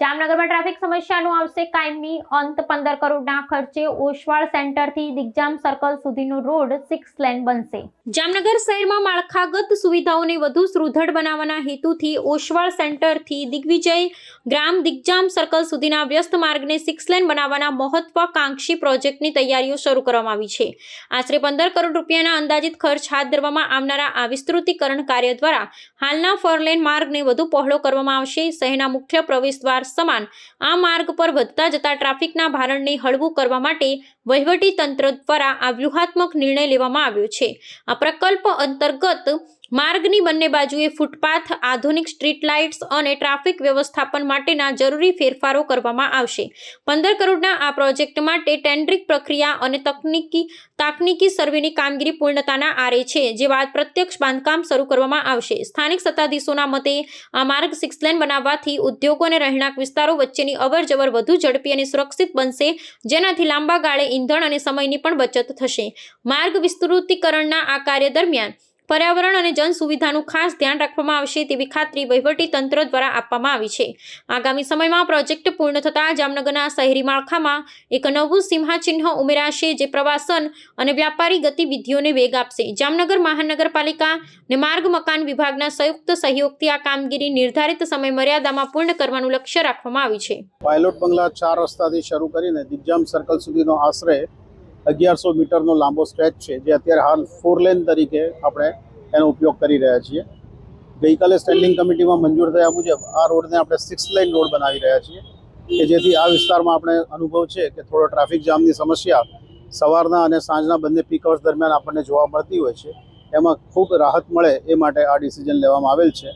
જામનગરમાં ટ્રાફિક સમસ્યાનો આવશે કાયમી અંત. પંદર કરોડના ખર્ચે ઓશવાળ સેન્ટરથી દિગ્જામ સર્કલ સુધીનો રોડ સિક્સ લેન બનશે. જામનગર શહેરમાં માળખાગત સુવિધાઓને વધુ સુદૃઢ બનાવવાના હેતુથી ઓશવાળ સેન્ટરથી દિગ્વિજય ગ્રામ દિગ્જામ સર્કલ સુધીના વ્યસ્ત માર્ગને સિક્સ લેન બનાવવાના મહત્વાકાંક્ષી પ્રોજેક્ટની તૈયારીઓ શરૂ કરવામાં આવી છે. આશરે પંદર કરોડ રૂપિયાના અંદાજિત ખર્ચ હાથ ધરવામાં આવનારા આ વિસ્તૃતીકરણ કાર્ય દ્વારા હાલના ફોરલેન માર્ગને વધુ પહોળો કરવામાં આવશે. શહેરના મુખ્ય પ્રવેશદ્વાર સમાન. આ માર્ગ પર વધતા જતા ટ્રાફિકના ભારણને હળવું કરવા માટે વહીવટી તંત્ર દ્વારા આ વ્યૂહાત્મક નિર્ણય લેવામાં આવ્યો છે. આ પ્રકલ્પ અંતર્ગત માર્ગની બંને બાજુએ ફૂટપાથ, આધુનિક સ્ટ્રીટ લાઇટ્સ અને ટ્રાફિક વ્યવસ્થાપન માટેના જરૂરી ફેરફારો કરવામાં આવશે. પંદર કરોડના આ પ્રોજેક્ટ માટે ટેન્ડરિંગ પ્રક્રિયા અને તકનીકી, તાકનીકી સર્વેની કામગીરી પૂર્ણતાના આરે છે, જે બાદ પ્રત્યક્ષ બાંધકામ શરૂ કરવામાં આવશે. સ્થાનિક સત્તાધીશોના મતે, આ માર્ગ સિક્સ લેન બનાવવાથી ઉદ્યોગો અને રહેણાંક વિસ્તારો વચ્ચેની અવરજવર વધુ ઝડપી અને સુરક્ષિત બનશે, જેનાથી લાંબા ગાળે ઈંધણ અને સમયની પણ બચત થશે. માર્ગ વિસ્તૃતીકરણના આ કાર્ય દરમિયાન પર્યાવરણ અને જન સુવિધાનું ખાસ ધ્યાન રાખવામાં આવશે તેવી ખાતરી વહીવટી તંત્ર દ્વારા આપવામાં આવી છે. આગામી સમયમાં પ્રોજેક્ટ પૂર્ણ થતાં જામનગરના શહેરી માળખામાં એક નવું સિંહાચિહ્ન ઉમેરાશે જે પ્રવાસન અને વ્યાપારી ગતિવિધિઓને વેગ આપશે. જામનગર મહાનગરપાલિકા અને માર્ગ મકાન વિભાગના સંયુક્ત સહયોગથી આ કામગીરી નિર્ધારિત સમય મર્યાદામાં પૂર્ણ કરવાનું લક્ષ્ય રાખવામાં આવ્યું છે. પાયલોટ બંગલા ચાર રસ્તાથી શરૂ કરીને દિગ્જામ સર્કલ સુધીનો આશરે અગિયારસો મીટરનો લાંબો સ્ટ્રેચ છે, જે અત્યારે હાલ ફોર લેન તરીકે આપણે એનો ઉપયોગ કરી રહ્યા છીએ. ગઈકાલે સ્ટેન્ડિંગ કમિટીમાં મંજૂર થયા મુજબ આ રોડને આપણે સિક્સ લેન રોડ બનાવી રહ્યા છીએ, કે જેથી આ વિસ્તારમાં આપણે અનુભવ છે કે થોડો ટ્રાફિક જામની સમસ્યા સવારના અને સાંજના બંને પીક અવર્સ દરમિયાન આપણને જોવા મળતી હોય છે. એમાં ખૂબ રાહત મળે એ માટે આ ડિસિઝન લેવામાં આવેલ છે.